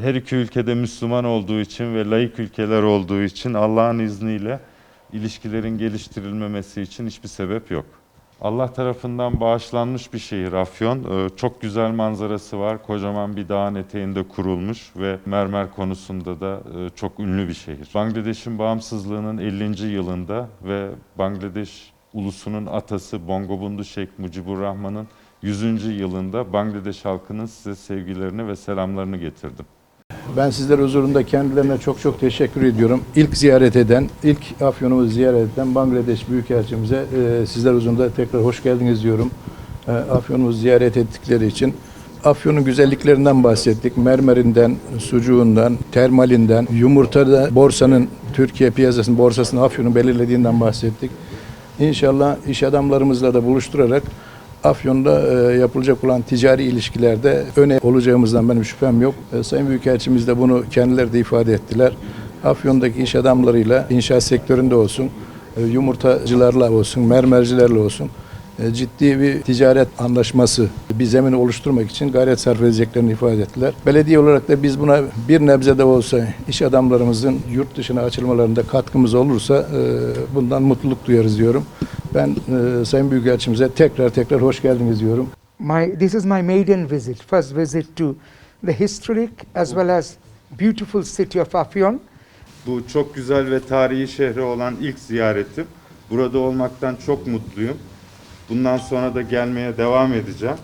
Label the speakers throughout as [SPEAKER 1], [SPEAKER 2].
[SPEAKER 1] Her iki ülkede Müslüman olduğu için ve laik ülkeler olduğu için Allah'ın izniyle ilişkilerin geliştirilmemesi için hiçbir sebep yok. Allah tarafından bağışlanmış bir şehir Afyon. Ee, Çok güzel manzarası var. Kocaman bir dağın eteğinde kurulmuş ve mermer konusunda da e, çok ünlü bir şehir. Bangladeş'in bağımsızlığının 50. yılında ve Bangladeş ulusunun atası Bongobundu Şeyh Mucibur Rahman'ın 100. yılında Bangladeş halkının size sevgilerini ve selamlarını getirdim.
[SPEAKER 2] Ben sizler huzurunda kendilerine çok çok teşekkür ediyorum. İlk ziyaret eden, ilk Afyon'umuzu ziyaret eden Bangladeş Büyükelçimize e, sizler huzurunda tekrar hoş geldiniz diyorum. E, Afyon'umuzu ziyaret ettikleri için. Afyon'un güzelliklerinden bahsettik. Mermerinden, sucuğundan, termalinden, yumurtada borsanın, Türkiye piyasasının borsasının Afyon'un belirlediğinden bahsettik. İnşallah iş adamlarımızla da buluşturarak Afyon'da e, yapılacak olan ticari ilişkilerde öne olacağımızdan benim şüphem yok. E, Sayın Büyükelçimiz de bunu kendileri de ifade ettiler. Afyon'daki iş adamlarıyla inşaat sektöründe olsun, e, yumurtacılarla olsun, mermercilerle olsun ciddi bir ticaret anlaşması, bir zemin oluşturmak için gayret sarf edeceklerini ifade ettiler. Belediye olarak da biz buna bir nebze de olsa iş adamlarımızın yurt dışına açılmalarında katkımız olursa bundan mutluluk duyarız diyorum. Ben e, Sayın Büyükelçimize tekrar tekrar hoş geldiniz diyorum.
[SPEAKER 3] my this is my maiden visit first visit to the historic as well as beautiful city of afyon
[SPEAKER 1] Bu çok güzel ve tarihi şehri olan ilk ziyaretim. Burada olmaktan çok mutluyum. Bundan sonra da gelmeye devam edeceğim.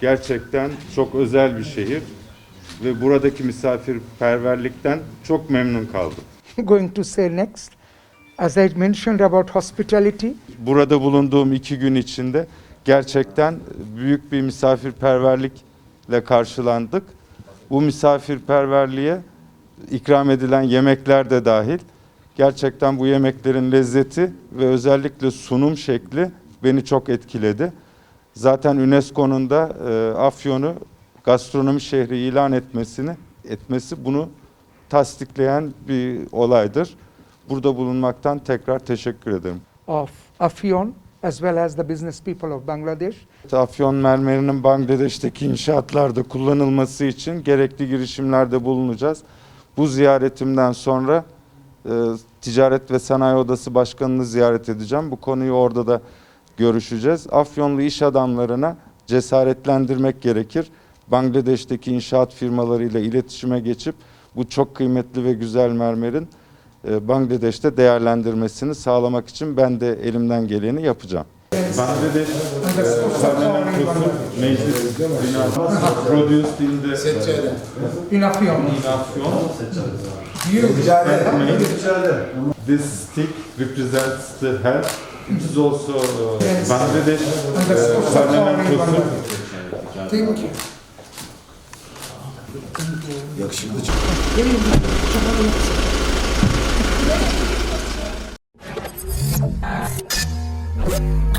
[SPEAKER 1] Gerçekten çok özel bir şehir ve buradaki misafirperverlikten çok memnun kaldım.
[SPEAKER 3] going to say next as i mentioned about hospitality
[SPEAKER 1] Burada bulunduğum iki gün içinde gerçekten büyük bir misafirperverlikle karşılandık. Bu misafirperverliğe ikram edilen yemekler de dahil. Gerçekten bu yemeklerin lezzeti ve özellikle sunum şekli beni çok etkiledi. Zaten UNESCO'nun da e, Afyon'u gastronomi şehri ilan etmesini etmesi bunu tasdikleyen bir olaydır. Burada bulunmaktan tekrar teşekkür ederim.
[SPEAKER 3] of afyon as well as the business people of bangladesh
[SPEAKER 1] Afyon mermerinin Bangladeş'teki inşaatlarda kullanılması için gerekli girişimlerde bulunacağız. Bu ziyaretimden sonra e, Ticaret ve Sanayi Odası Başkanı'nı ziyaret edeceğim. Bu konuyu orada da görüşeceğiz. Afyonlu iş adamlarına cesaretlendirmek gerekir. Bangladeş'teki inşaat firmalarıyla iletişime geçip bu çok kıymetli ve güzel mermerin Bangladeş'te değerlendirmesini sağlamak için ben de elimden geleni yapacağım. Bangladeş parlamentosu meclis binası produced in the
[SPEAKER 3] in afyon
[SPEAKER 1] Afyon.
[SPEAKER 3] you
[SPEAKER 1] This stick represents the health. It is also Bangladesh parlamentosu.
[SPEAKER 3] thank you
[SPEAKER 4] Yakışıklı Thank you.